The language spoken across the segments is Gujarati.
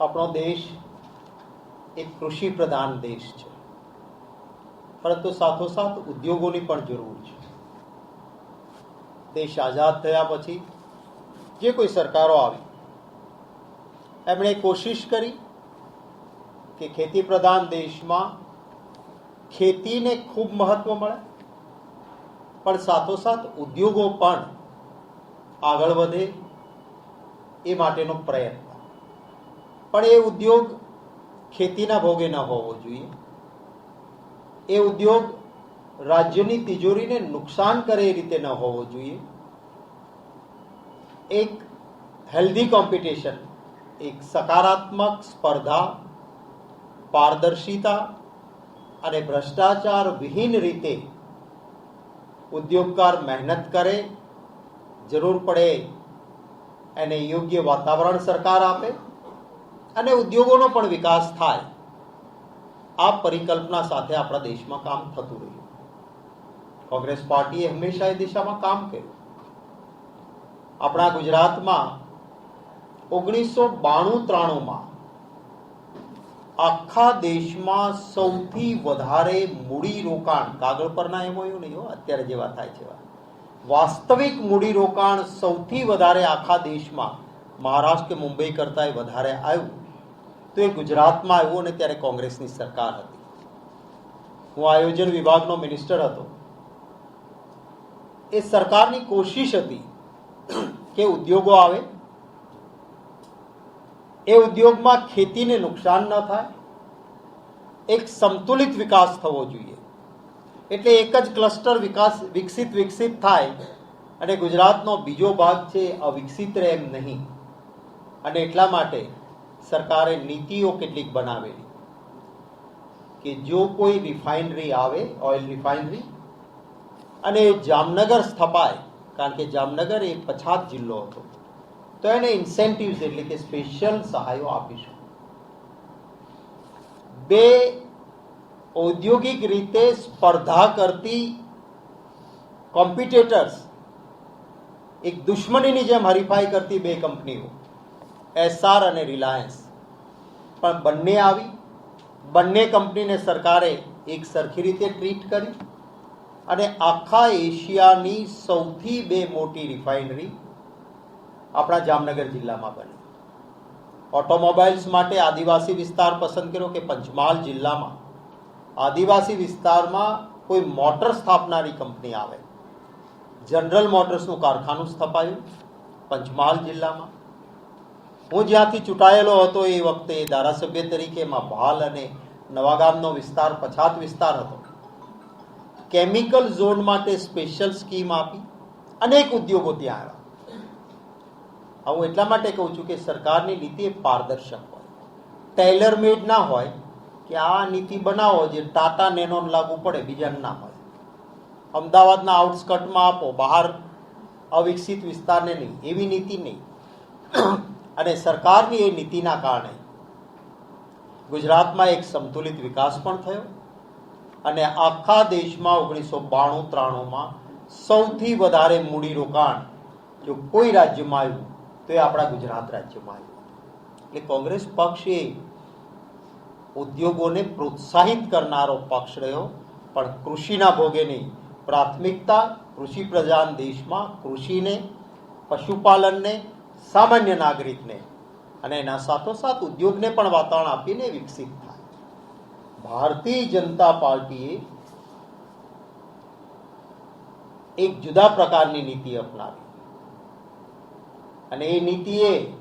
આપણો દેશ એક કૃષિ પ્રધાન દેશ છે. પરંતુ સાથોસાથ ઉદ્યોગોની પણ જરૂર છે. દેશ આઝાદ થયા પછી જે કોઈ સરકારો આવી, એમણે કોશિશ કરી કે ખેતી પ્રધાન દેશમાં ખેતીને ખૂબ મહત્વ મળે, પણ સાથોસાથ ઉદ્યોગો પણ આગળ વધે એ માટેનો પ્રયત્ન. પણ એ ઉદ્યોગ ખેતીના ભોગે ન હોવો જોઈએ. એ ઉદ્યોગ રાજ્યની તિજોરીને નુકસાન કરે એ રીતે ન હોવો જોઈએ. એક હેલ્ધી કોમ્પિટિશન એક સકારાત્મક સ્પર્ધા, પારદર્શિતા અને ભ્રષ્ટાચાર વિહીન રીતે ઉદ્યોગકાર મહેનત કરે, જરૂર પડે, એને યોગ્ય વાતાવરણ સરકાર આપે અને ઉદ્યોગોનો પણ વિકાસ થાય. આ પરિકલ્પના સાથે આપણા દેશમાં કામ થતું રહ્યું. કોંગ્રેસ પાર્ટીએ હંમેશા એ દિશામાં કામ કર્યું. આપણા ગુજરાતમાં ઓગણીસો બાણું ત્રાણુંમાં આખા દેશમાં સૌથી વધારે મૂડી રોકાણ, કાગળ પરના એમઓયુ નહીં હો, અત્યારે જેવા થાય છે વાસ્તવિક મૂડી રોકાણ સૌથી વધારે આખા દેશમાં, મહારાષ્ટ્ર કે મુંબઈ કરતાં વધારે આવ્યું. તો એ ગુજરાતમાં આવ્યું અને ત્યારે કોંગ્રેસની સરકાર હતી. હું આયોજન વિભાગનો મિનિસ્ટર હતો. એ સરકારની કોશિશ હતી કે ઉદ્યોગો આવે. એ ઉદ્યોગમાં ખેતીને નુકસાન ન થાય. એક સંતુલિત વિકાસ થવો જોઈએ. એટલે એક જ ક્લસ્ટર વિકાસ, વિકસિત વિકસિત થાય અને ગુજરાતનો બીજો ભાગ છે અવિકસિત રહે એમ નહીં. અને એટલા માટે સરકારે નીતિઓ કેટલીક બનાવેલી કે જો કોઈ રિફાઇનરી આવે, ઓઇલ રિફાઇનરી, અને જામનગર સ્થપાય, કારણ કે જામનગર એ પછાત જિલ્લો હતો, તો એને ઇન્સેન્ટિવ્સ એટલે કે સ્પેશિયલ સહાયો આપીશું. બે, ઔદ્યોગિક રીતે સ્પર્ધા કરતી કોમ્પિટેટર્સ એક દુશ્મનીની જેમ હરીફાઈ કરતી બે કંપનીઓ. એસઆર અને રિલાયન્સ. પણ બંને આવી. બંને કંપનીને સરકારે એક સરખી રીતે ટ્રીટ કરી અને આખા એશિયાની સૌથી બે મોટી રિફાઇનરી આપણા જામનગર જિલ્લામાં બની. ઓટોમોબાઈલ્સ માટે આદિવાસી વિસ્તાર પસંદ કર્યો કે પંચમહાલ જિલ્લામાં? આદિવાસી વિસ્તારમાં કોઈ મોટર સ્થાપનારી કંપની આવે? જનરલ મોટર્સનું કારખાનું સ્થપાયું પંચમહાલ જિલ્લામાં? હું જ્યાંથી ચૂંટાયેલો હતો એ વખતે ધારાસભ્ય તરીકે એમાં ભાલ અને નવાગામનો વિસ્તાર, પછાત વિસ્તાર હતો. કેમિકલ ઝોન માટે સ્પેશિયલ સ્કીમ આપી અનેક ઉદ્યોગો ત્યાં આવ્યા. હું એટલા માટે કહું છું કે સરકારની નીતિ પારદર્શક હોય. ટેલર મેડ ના હોય કે આ નીતિ બનાવો જે ટાટા નેનો લાગુ પડે, બીજાને ના હોય અમદાવાદના આઉટસ્કટમાં આપો, બહાર અવિકસિત વિસ્તારને નહીં, એવી નીતિ નહીં. અને સરકારની એ નીતિના કારણે ગુજરાતમાં એક સંતુલિત વિકાસ પણ થયો અને આખા દેશમાં ઓગણીસો બાણું ત્રાણુંમાં સૌથી વધારે મૂડી રોકાણ જો કોઈ રાજ્યમાં આવ્યું, તો એ આપણા ગુજરાત રાજ્યમાં આવ્યું એટલે કોંગ્રેસ પક્ષ એ ઉદ્યોગોને પ્રોત્સાહિત કરનારો પક્ષ રહ્યો, પણ કૃષિના ભોગે નહીં. પ્રાથમિકતા કૃષિ પ્રધાન દેશમાં કૃષિને, પશુપાલનને સામાન્ય નાગરિકને અને એના સાથોસાથ ઉદ્યોગને પણ વાતાવરણ આપીને વિકસિત થાય. ભારતીય જનતા પાર્ટીએ એક જુદા પ્રકારની નીતિ અપનાવી. અને એ નીતિએ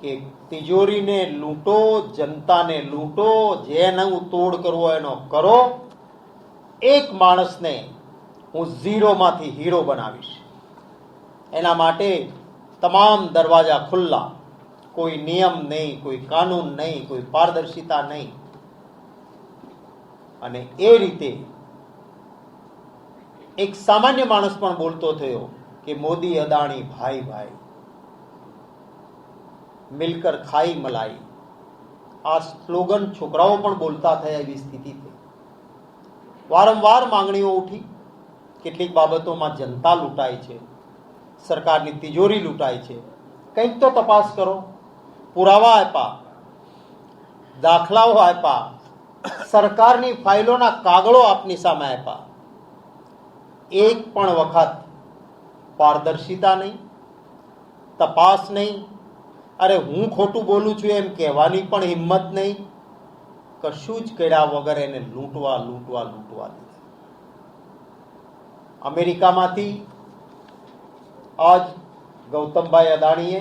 કે તિજોરીને લૂંટો, જનતાને લૂંટો જેનું તોડ કરવો એનો કરો. એક માણસને હું ઝીરોમાંથી હીરો બનાવીશ. એના માટે તમામ દરવાજા ખુલ્લા. કોઈ નિયમ નહીં, કોઈ કાનૂન નહીં, કોઈ પારદર્શિતા નહીં. અને એ રીતે એક સામાન્ય માણસ પણ બોલતો થયો કે મોદી, અદાણી, ભાઈ ભાઈ. મિલકર ખાઈ મલાઈ. આ સ્લોગન છોકરાઓ પણ બોલતા થયા એવી સ્થિતિ થઈ વારંવાર માંગણીઓ ઉઠી. કેટલીક બાબતોમાં જનતા લૂંટાય છે. સરકારની તિજોરી લૂંટાય છે. કંઈક તો તપાસ કરો. પુરાવા આપ્યા. દાખલાઓ આપ્યા. સરકારની ફાઇલોના કાગળો આપની સામે આપ્યા. એક પણ વખત પારદર્શિતા નહીં, તપાસ નહીં. અરે હું ખોટું બોલું છું એમ કહેવાની પણ હિંમત નહીં. કશું જ કર્યા વગર એને લૂંટવા લૂંટવા લૂંટવા દીધા. અમેરિકામાંથી આજ ગૌતમભાઈ અદાણીએ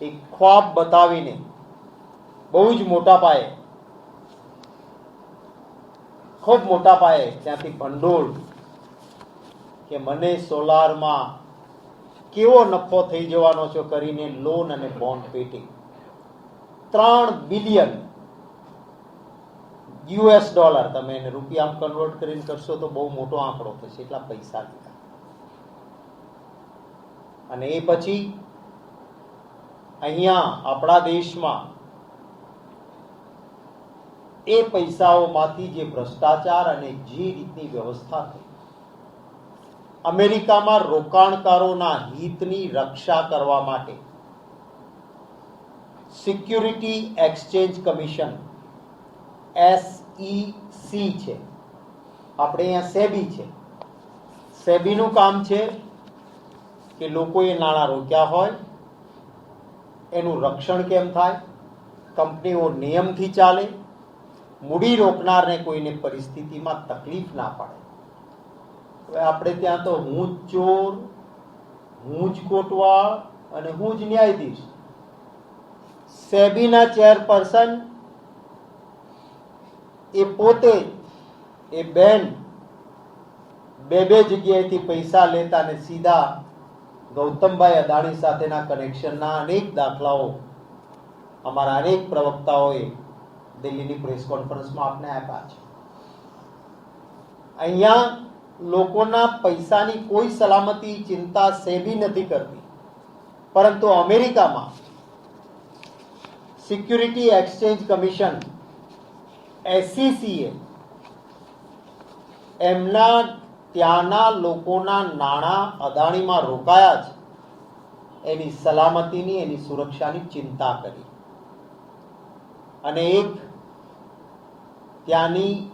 એક ખ્વાબ બતાવીને બહુ જ મોટા પાયે, ખૂબ મોટા પાયે ત્યાંથી ભંડોળ કે મને સોલારમાં કેવો નફો થઈ જવાનો છો કરીને લોન અને બોન્ડ પેટી ત્રણ બિલિયન યુએસ ડોલર તમે એને રૂપિયામાં કન્વર્ટ કરીને કરશો તો બહુ મોટો આંકડો થશે, એટલા પૈસા લીધા અને એ પછી અહીંયા આપણા દેશમાં એ પૈસાઓમાંથી જે ભ્રષ્ટાચાર અને જે રીતની વ્યવસ્થા થઈ, અમેરિકામાં રોકાણકારોના હિતની રક્ષા કરવા માટે સિક્યુરિટી એક્સચેન્જ કમિશન એસઈસી છે, આપણે અહીંયા સેબી છે. સેબીનું કામ છે કે લોકોએ નાણાં રોક્યા હોય, એનું રક્ષણ કેમ થાય, કંપનીઓ નિયમથી ચાલે, મૂડી રોકનારને કોઈને પરિસ્થિતિમાં તકલીફ ના પડે. હવે આપણે ત્યાં તો હું જ ચોર, હું જ કોટવાળ અને હું જ ન્યાયાધીશ. સેબીના ચેરપર્સન એ પોતે, એ બેન બે બે જગ્યાએથી પૈસા લેતા ને સીધા ગૌતમભાઈ અદાણી સાથેના કનેક્શનના અનેક દાખલાઓ અમારા અનેક પ્રવક્તાઓએ દિલ્હીની પ્રેસ કોન્ફરન્સમાં આપને આપ્યા છે. અહીંયા લોકોના પૈસાની કોઈ સલામતી, ચિંતા, સેબી નથી કરતી. પરંતુ અમેરિકામાં સિક્યુરિટી એક્સચેન્જ કમિશન એસસીસીએ એમના ત્યાંના લોકોના નાણાં અદાણીમાં રોકાયા છે એની સલામતીની, એની સુરક્ષાની ચિંતા કરી. અને એક ત્યાંની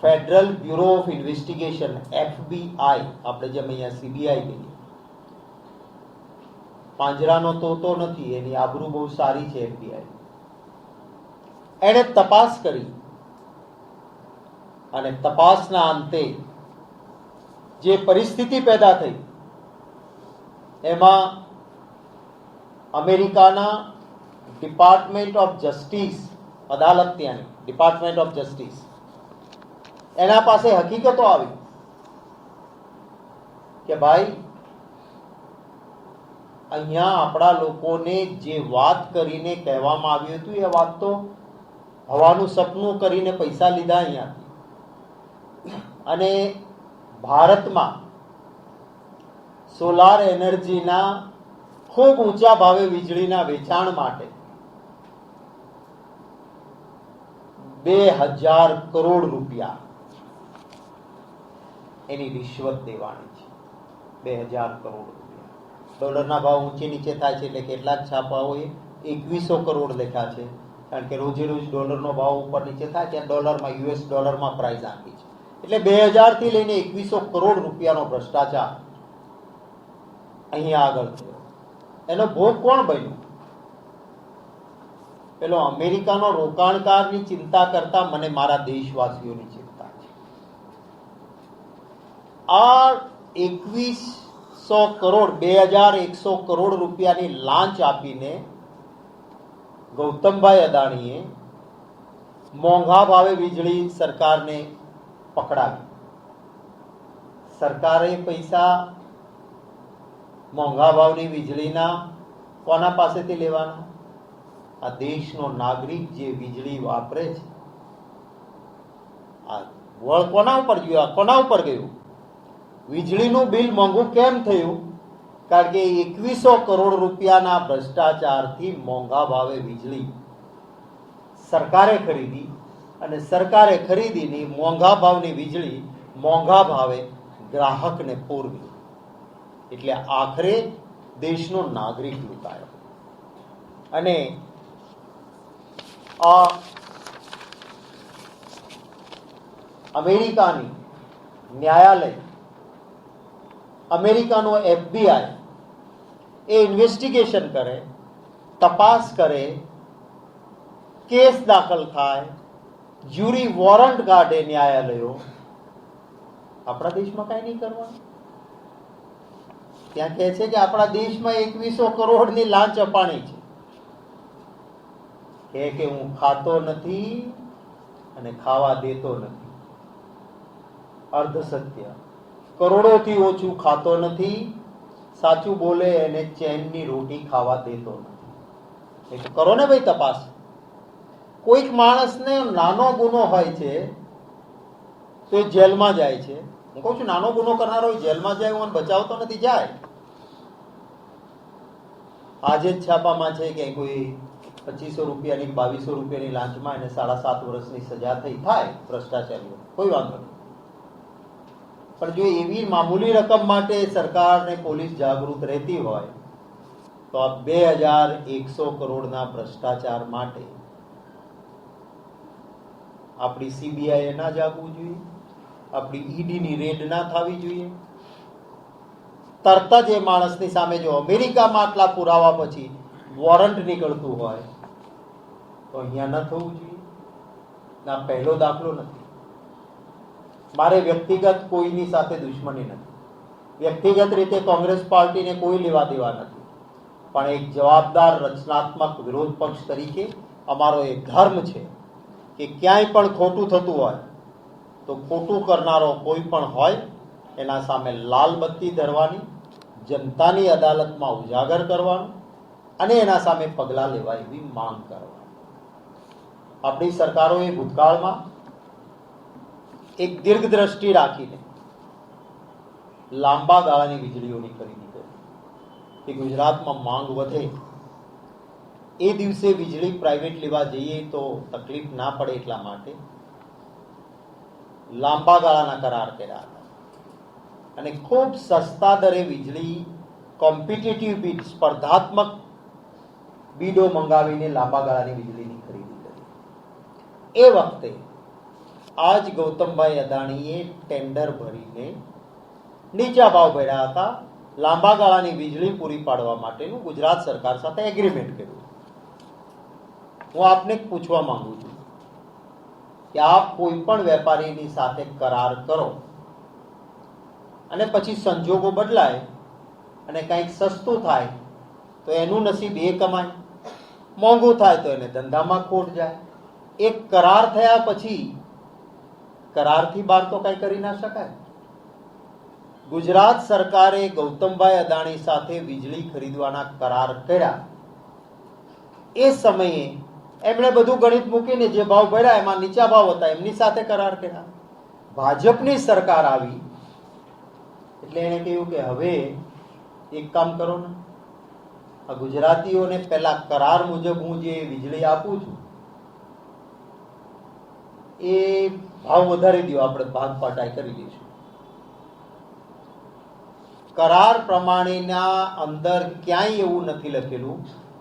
federal bureau of investigation, FBI, આપણે જેમ અહીંયા સીબીઆઈ કહીએ. પાંજરાનો તોતો નથી, એની આબરૂ બહુ સારી છે એફબીઆઈ. એણે તપાસ કરી. અને તપાસના અંતે જે પરિસ્થિતિ પેદા થઈ, એમાં અમેરિકાના ડિપાર્ટમેન્ટ ઓફ જસ્ટિસ અદાલત ત્યાંની ડિપાર્ટમેન્ટ ઓફ જસ્ટિસ એના પાસે હકીકતો આવી કે ભાઈ, અહીંયા આપણા લોકોને જે વાત કરીને કહેવામાં આવ્યું હતું એ વાત તો હવાનું સપનું કરીને પૈસા લીધા અહીંયાથી અને ભારતમાં સોલાર એનર્જીના ખૂબ ઊંચા ભાવે વીજળીના વેચાણ માટે બે હજાર કરોડ રૂપિયા એની રિશ્વત દેવાની છે. બે હજાર કરોડ રૂપિયા. ડોલરના ભાવ ઊંચે નીચે થાય છે એટલે કેટલાક છાપાઓએ એકવીસો કરોડ લખ્યા છે. કારણ કે રોજે રોજ ડોલરનો ભાવ ઉપર નીચે થાય ત્યાં ડોલરમાં યુએસ ડોલરમાં પ્રાઇઝ આપી છે. એટલે બે હજારથી લઈને એકવીસો કરોડ રૂપિયાનો ભ્રષ્ટાચાર અહીંયા આગળ થયો. એનો ભોગ કોણ બન્યો? પેલો અમેરિકાનો રોકાણકારની ચિંતા કરતા મને મારા દેશવાસીઓની ચિંતા છે. આ એકવીસો કરોડ, બે હજાર એકસો કરોડ રૂપિયાની લાંચ આપીને ગૌતમભાઈ અદાણીએ મોંઘા ભાવે વીજળી સરકારને પકડાવી. સરકારે પૈસા મોંઘા ભાવની વીજળીના કોના પાસેથી લેવાના? આ દેશનો નાગરિક જે વીજળી વાપરે છે, આ વળ કોના ઉપર ગયું? આ કોના ઉપર ગયું? વીજળીનું બિલ મોંઘું કેમ થયું? કારણ કે એકવીસો કરોડ રૂપિયાના ભ્રષ્ટાચારથી મોંઘા ભાવે વીજળી સરકારે ખરીદી. અને સરકારે ખરીદીની મોંઘા ભાવની વીજળી મોંઘા ભાવે ગ્રાહકને પૂરવી. એટલે આખરે દેશનો નાગરિક લૂંટાયો. અને આ અમેરિકાની ન્યાયાલય, અમેરિકાનો એફબીઆઈ એ ઇન્વેસ્ટિગેશન કરે, તપાસ કરે, કેસ દાખલ થાય જ્યુરી વોરંટ કાઢે ન્યાયાલયો. આપણા દેશમાં કાંઈ નહીં કરવાનું. ત્યાં કહે છે કે આપણા દેશમાં એકવીસો કરોડની લાંચ અપાણી છે. કે હું ખાતો નથી અને ખાવા દેતો નથી. અર્ધ સત્ય. કરોડોથી ઓછું ખાતો નથી. સાચું બોલે એને ચેનની રોટી ખાવા દેતો નથી. કરો ને ભાઈ તપાસ. કોઈક માણસને નાનો ગુનો હોય છે, તો એ જેલમાં જાય છે. હું કહું છું, નાનો ગુનો કરનારો જેલમાં જાય, હું બચાવતો નથી, જાય. આજે જ છાપામાં છે કે કોઈ પચીસો રૂપિયાની બાવીસો રૂપિયાની લાંચમાં એને સાડા સાત વર્ષની સજા થઈ થાય, ભ્રષ્ટાચારીઓ. કોઈ વાંધો નહીં. પણ જો એવી મામૂલી રકમ માટે સરકાર ને પોલીસ જાગૃત રહેતી હોય, તો આ બે હજાર એકસો કરોડના ભ્રષ્ટાચાર માટે આપણી સીબીઆઈ ના જાગવું જોઈએ. આપણી ઈડીની રેડ ના થવી જોઈએ. તરત જ એ માણસની સામે જો અમેરિકામાં આટલા પુરાવા પછી વોરંટ નીકળતું હોય, તો અહીંયા ન થવું જોઈએ. ના, પહેલો દાખલો નથી. મારે વ્યક્તિગત કોઈની સાથે દુશ્મની નથી. વ્યક્તિગત રીતે કોંગ્રેસ પાર્ટીને કોઈ લેવા દેવા નથી. પણ એક જવાબદાર રચનાત્મક વિરોધ પક્ષ તરીકે અમારો એક ધર્મ છે. કે ક્યાંય પણ ખોટું થતું હોય, તો ખોટું કરનારો કોઈ પણ હોય, એના સામે લાલ બત્તી ધરવાની, જનતાની અદાલતમાં ઉજાગર કરવાનું અને એના સામે પગલાં લેવા એવી માંગ કરવાની. આપણી સરકારોએ ભૂતકાળમાં એક દીર્ઘ દ્રષ્ટિ રાખીને લાંબા ગાળાની વીજળીઓની કરી. દીધી કે ગુજરાતમાં માંગ વધે એ દિવસે વીજળી પ્રાઇવેટ લેવા જઈએ તો તકલીફ ના પડે એટલા માટે લાંબા ગાળાના કરાર કર્યા હતા. અને ખૂબ સસ્તા દરે વીજળી કોમ્પિટિટિવ બીડ સ્પર્ધાત્મક બીડો મંગાવીને લાંબા ગાળાની વીજળીની ખરીદી કરી. એ વખતે આજ ગૌતમભાઈ અદાણીએ ટેન્ડર ભરીને નીચા ભાવ ભર્યા હતા. લાંબા ગાળાની વીજળી પૂરી પાડવા માટેનું ગુજરાત સરકાર સાથે એગ્રીમેન્ટ કર્યું. હું આપને પૂછવા માંગુ છું કે આપ કોઈ પણ વેપારીની સાથે કરાર કરો અને પછી સંજોગો બદલાય અને કંઈક સસ્તું થાય તો એનું નસીબ એ કમાય. મોંઘું થાય તો એને ધંધામાં ખોટ જાય. એક કરાર થયા પછી કરારથી બહાર તો કંઈ કરી ના શકાય. ગુજરાત સરકારે ગૌતમભાઈ અદાણી સાથે વીજળી ખરીદવાના કરાર કર્યા. એ સમયે એમણે બધું ગણિત મૂકીને જે ભાવ ભર્યા એમાં નીચા ભાવ હતા, એમની સાથે કરાર કર્યા. ભાજપની સરકાર આવી. એટલે એણે કહ્યું કે હવે એક કામ કરો ને. આ ગુજરાતીઓને પહેલા કરાર મુજબ હું જે વીજળી આપું છું, એ ભાવ વધારી દો, આપણે ભાગ પાટાઈ કરી દઈશું. કરાર પ્રમાણેના અંદર ક્યાંય એવું નથી લખેલું.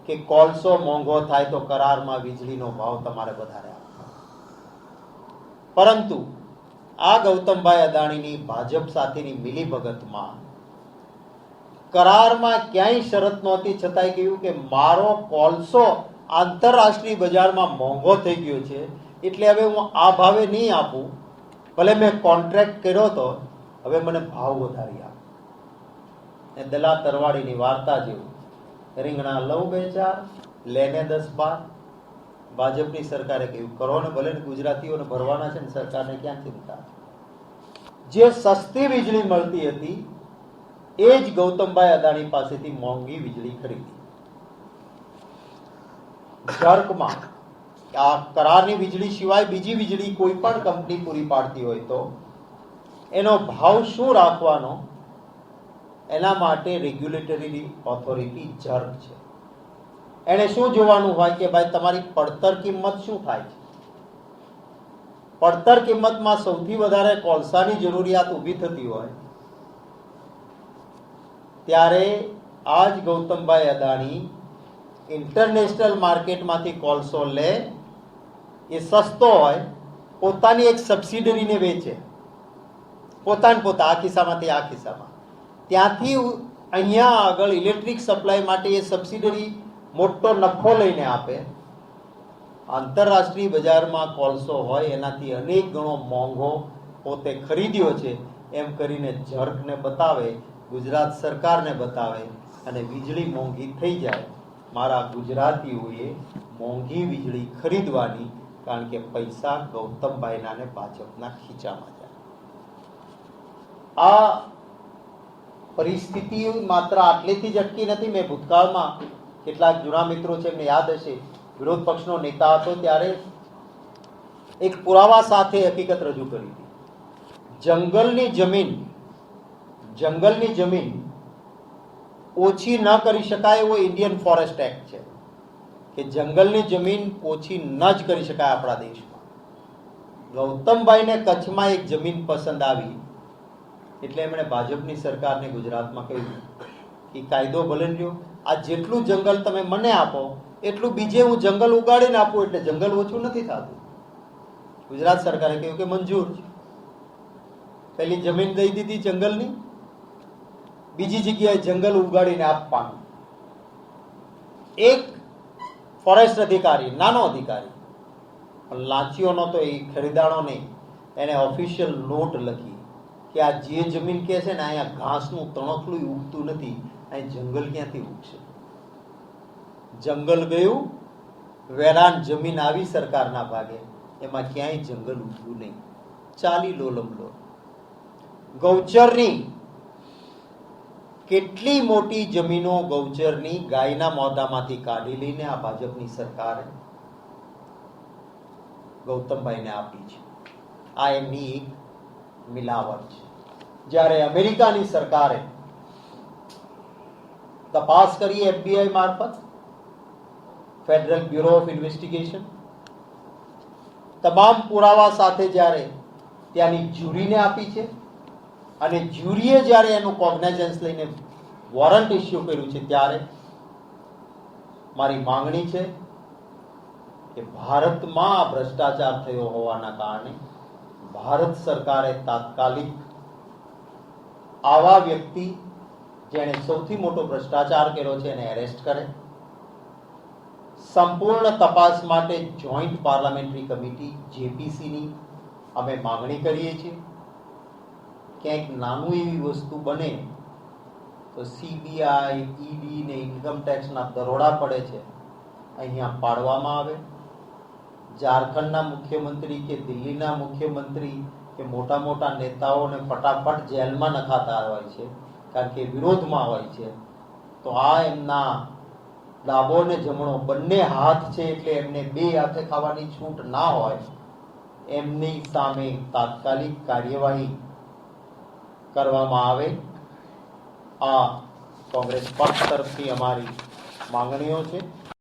કે કોલસો મોંઘો થાય તો કરારમાં વીજળીનો ભાવ તમારે વધારે આપવાનો પરંતુ આ ગૌતમભાઈ અદાણીની ભાજપ સાથેની મિલીભગતમાં કરારમાં ક્યાંય શરત નહોતી, છતાંય કહ્યું કે મારો કોલસો આંતરરાષ્ટ્રીય બજારમાં મોંઘો થઈ ગયો છે, એટલે હવે હું આ ભાવે નહીં આપું. ભલે મેં કોન્ટ્રાક્ટ કર્યો તો, હવે મને ભાવ વધારી આપ. દલા તરવાડીની વાર્તા જેવું. રીંગણા લઉં બે ચાર, લેને દસ બાર. ભાજપની સરકારે કહ્યું, કરો ને ભલે ગુજરાતીઓને ભરવાના છે ને સરકારને ક્યાં ચિંતા જે સસ્તી વીજળી મળતી હતી, એ જ ગૌતમભાઈ અદાણી પાસેથી મોંઘી વીજળી ખરીદી. જર્કમાં આ કરારની વીજળી સિવાય બીજી વીજળી કોઈ પણ કંપની પૂરી પાડતી હોય તો, એનો ભાવ શું રાખવાનો? એના માટે રેગ્યુલેટરી ઓથોરિટી જર્ક છે. એને શું જોવાનું હોય કે ભાઈ તમારી પડતર કિંમત શું થાય છે? પડતર કિંમતમાં સૌથી વધારે કોલસાની જરૂરિયાત ઊભી થતી હોય, ત્યારે આ જ ગૌતમભાઈ અદાણી ઇન્ટરનેશનલ માર્કેટમાંથી કોલસો લે, એ સસ્તો હોય, પોતાની એક સબસિડરીને વેચે. પોતાને પોતા, આ ખિસ્સામાંથી આ ખિસ્સામાં ત્યાંથી અહીંયા આગળ ઇલેક્ટ્રિક સપ્લાય માટે એ સબસિડરી મોટો નફો લઈને આપે. આંતરરાષ્ટ્રીય બજારમાં કોલસો હોય, એનાથી અનેક ગણો મોંઘો પોતે ખરીદ્યો છે. એમ કરીને જર્કને બતાવે, ગુજરાત સરકારને બતાવે અને વીજળી મોંઘી થઈ જાય. મારા ગુજરાતીઓએ મોંઘી વીજળી ખરીદવાની, કારણ કે પૈસા ગૌતમભાઈના ને ભાજપના ખીચામાં જાય. આ પરિસ્થિતિ માત્ર આટલેથી જ અટકી નથી. મેં ભૂતકાળમાં કેટલાક જૂના મિત્રો છે, એમને યાદ હશે. વિરોધ પક્ષનો નેતા હતો ત્યારે એક પુરાવા સાથે હકીકત રજૂ કરી હતી. જંગલની જમીન જંગલની જમીન ઓછી ન કરી શકાય એવો ઇન્ડિયન ફોરેસ્ટ એક્ટ છે કે જંગલની જમીન ઓછી ન જ કરી શકાય આપણા દેશમાં. ગૌતમભાઈને કચ્છમાં એક જમીન પસંદ આવી. એટલે એમણે ભાજપની સરકારને ગુજરાતમાં કહ્યું કે કાયદો ભલે લ્યો આ જેટલું જંગલ તમે મને આપો, એટલું બીજે હું જંગલ ઉગાડીને આપું, એટલે જંગલ ઓછું નથી થતું. ગુજરાત સરકારે કહ્યું કે મંજૂર છે. પેલી જમીન દઈ દીધી જંગલની, બીજી જગ્યાએ જંગલ ઉગાડીને આપવાનું. એક ફોરેસ્ટ અધિકારી, નાનો અધિકારી, પણ લાંચીઓનો તો એ ખરીદાણો નહીં, એને ઓફિશિયલ નોટ લખી. કે આ જે જમીન કે છે ને, અહીંયા ઘાસનું તણખલું ઉગતું નથી, અહીં જંગલ ક્યાંથી ઉગશે? જંગલ ગયું, વેરાન જમીન આવી સરકારના ભાગે, એમાં ક્યાંય જંગલ ઉગ્યું નહીં. ચાલી લો લમલો ગૌચરની કેટલી મોટી જમીનો ગૌચરની ગાયના મોદામાંથી કાઢી લઈને આ ભાજપની સરકારે ગૌતમભાઈને આપી છે. આ એમની એક મિલાવટ છે. જ્યારે અમેરિકાની સરકારે તપાસ કરી એફબીઆઈ મારફત, ફેડરલ બ્યુરો ઓફ ઇન્વેસ્ટિગેશન, તમામ પુરાવા સાથે જ્યારે ત્યાંની જ્યુરીને આપી છે અને જ્યુરીએ જ્યારે એનું કોગ્નેઝન્સ લઈને વોરંટ ઇસ્યુ કર્યું છે ત્યારે મારી માંગણી છે કે ભારતમાં ભ્રષ્ટાચાર થયો હોવાના કારણે ભારત સરકારે તાત્કાલિક આવા વ્યક્તિ જેણે સૌથી મોટો ભ્રષ્ટાચાર કર્યો છે એને એરેસ્ટ કરે. સંપૂર્ણ તપાસ માટે જોઈન્ટ પાર્લામેન્ટરી કમિટી જેપીસીની અમે માગણી કરીએ છીએ. ક્યાંક નાનું એવી વસ્તુ બને તો સીબીઆઈ ઈડી ને ઇન્કમ ટેક્સના દરોડા પડે છે, અહીંયા પાડવામાં આવે. ઝારખંડના મુખ્યમંત્રી કે દિલ્હીના મુખ્યમંત્રી કે મોટા મોટા નેતાઓને ફટાફટ જેલમાં નખાતા હોય છે, કારણ કે વિરોધમાં હોય છે, તો આ એમના ડાબો ને જમણો બંને હાથ છે એટલે એમને બે હાથે ખાવાની છૂટ ના હોય, એમની સામે તાત્કાલિક કાર્યવાહી કરવામાં આવે. આ કોંગ્રેસ પક્ષ તરફથી અમારી માંગણીઓ છે.